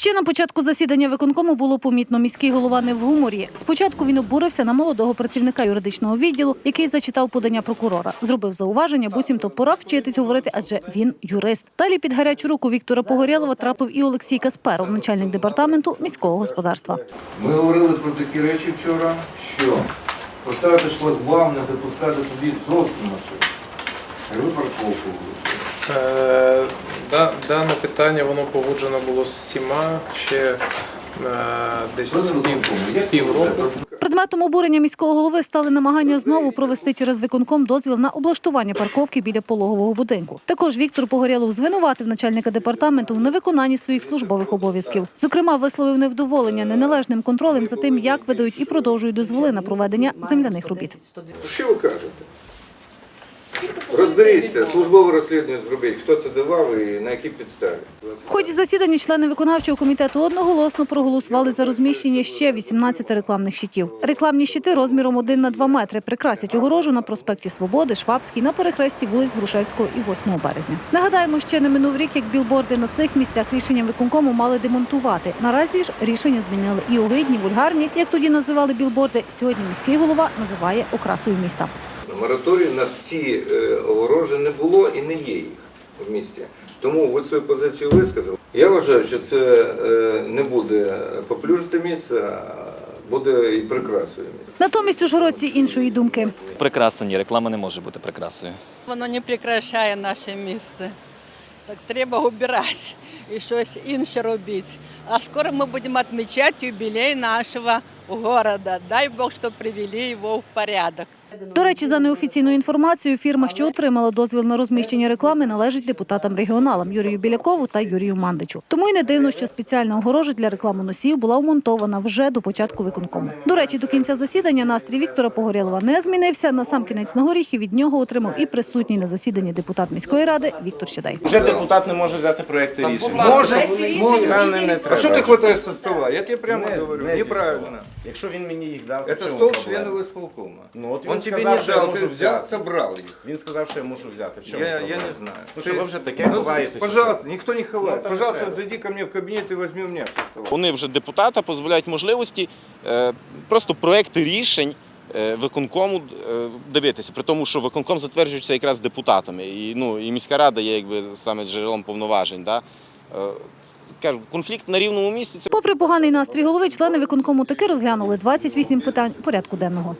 Ще на початку засідання виконкому було помітно, міський голова не в гуморі. Спочатку він обурився на молодого працівника юридичного відділу, який зачитав подання прокурора. Зробив зауваження, буцімто пора вчитись говорити, адже він юрист. Далі під гарячу руку Віктора Погорєлова трапив і Олексій Касперов, начальник департаменту міського господарства. Ми говорили про такі речі вчора, що поставити шлагбаум, не запускати туди зовсім машин. А ви парковку. Е, Дане питання воно погоджено було з всіма ще е, десь півроку. Предметом обурення міського голови стали намагання знову провести через виконком дозвіл на облаштування парковки біля пологового будинку. Також Віктор Погорєлов звинуватив начальника департаменту в невиконанні своїх службових обов'язків. Зокрема, висловив невдоволення неналежним контролем за тим, як видають і продовжують дозволи на проведення земляних робіт. Що ви кажете? Розберіться, службове розслідування зробіть, хто це давав і на якій підставі. В ході засідання члени виконавчого комітету одноголосно проголосували за розміщення ще 18 рекламних щитів. Рекламні щити розміром 1 на 2 метри прикрасять огорожу на проспекті Свободи, Швабській, на перехресті вулиць Грушевського і 8 березня. Нагадаємо, ще не минув рік, як білборди на цих місцях рішенням виконкому мали демонтувати. Наразі ж рішення змінили і огидні, вульгарні, як тоді називали білборди. Сьогодні міський голова називає окрасою міста. Мораторію на ці е, огорожі не було і не є їх в місті. Тому ви свою позицію висказали. Я вважаю, що це е, не буде поплюжити місце, а буде і прикрасою місця. Натомість ужгородці іншої думки. Прикраса ні, реклама не може бути прикрасою. Воно не прикрашає наше місце. Так треба убирати і щось інше робити. А скоро ми будемо відмічати юбілей нашого города. Дай Бог, щоб привели його в порядок. До речі, за неофіційною інформацією, фірма, що отримала дозвіл на розміщення реклами, належить депутатам-регіоналам Юрію Білякову та Юрію Мандичу. Тому й не дивно, що спеціальна огорожа для рекламоносіїв була вмонтована вже до початку виконкому. До речі, до кінця засідання настрій Віктора Погорєлова не змінився. На сам кінець на горіхи від нього отримав і присутній на засіданні депутат міської ради Віктор Щедай. Вже депутат не може взяти проекти рішення. Може, може. Не, не А треба. що ти хватаєш со стола? Я тебе прямо говорю, неправильно. стола. Якщо він мені їх дав, то в Это чому стол проблема? членов исполкома. Ну, от Он він тебе сказав, не що я дал, можу ты взял, взяти. собрал их. Він сказав, що я можу взяти. В чому Я, я проблема? не знаю. Ну, Ты- що ви вже таке Ну, ховаєте? чи Пожалуйста, никто не ховает. Ну, так Пожалуйста, треба. зайди ко мне в кабинет и возьми у меня со стола. Вони вже депутата позбавляють можливості е, просто проекти рішень е, виконкому е, дивитися, при тому, що виконком затверджується якраз депутатами. І, ну, і міська рада є якби саме джерелом повноважень. Да? Е, кажу, конфлікт на рівному місці Попри поганий настрій голови, члени виконкому таки розглянули 28 питань порядку денного.